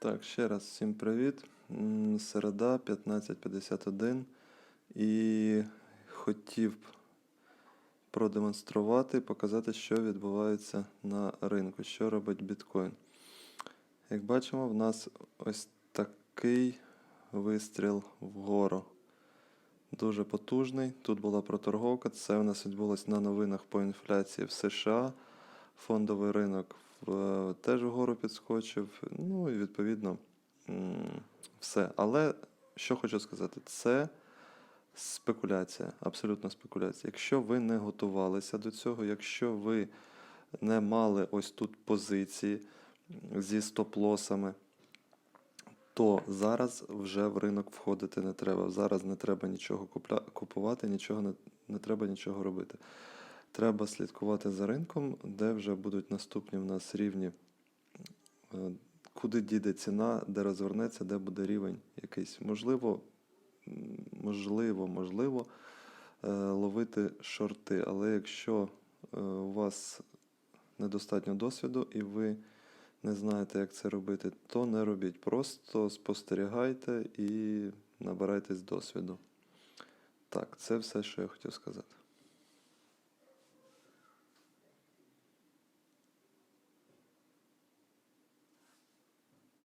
Так, ще раз всім привіт. Середа 15.51 і хотів продемонструвати, показати, що відбувається на ринку, що робить біткоін. Як бачимо, в нас ось такий вистріл вгору. Дуже потужний. Тут була проторговка. Це у нас відбулось на новинах по інфляції в США. Фондовий ринок теж вгору підскочив. Ну і відповідно все. Але що хочу сказати, це спекуляція, абсолютно спекуляція. Якщо ви не готувалися до цього, якщо ви не мали ось тут позиції зі стоп-лосами, то зараз вже в ринок входити не треба. Зараз не треба нічого купувати, нічого не, не треба нічого робити. Треба слідкувати за ринком, де вже будуть наступні в нас рівні, е, куди дійде ціна, де розвернеться, де буде рівень якийсь. Можливо, можливо, можливо е, ловити шорти. Але якщо е, у вас недостатньо досвіду і ви не знаєте, як це робити, то не робіть. Просто спостерігайте і набирайтесь досвіду. Так, це все, що я хотів сказати.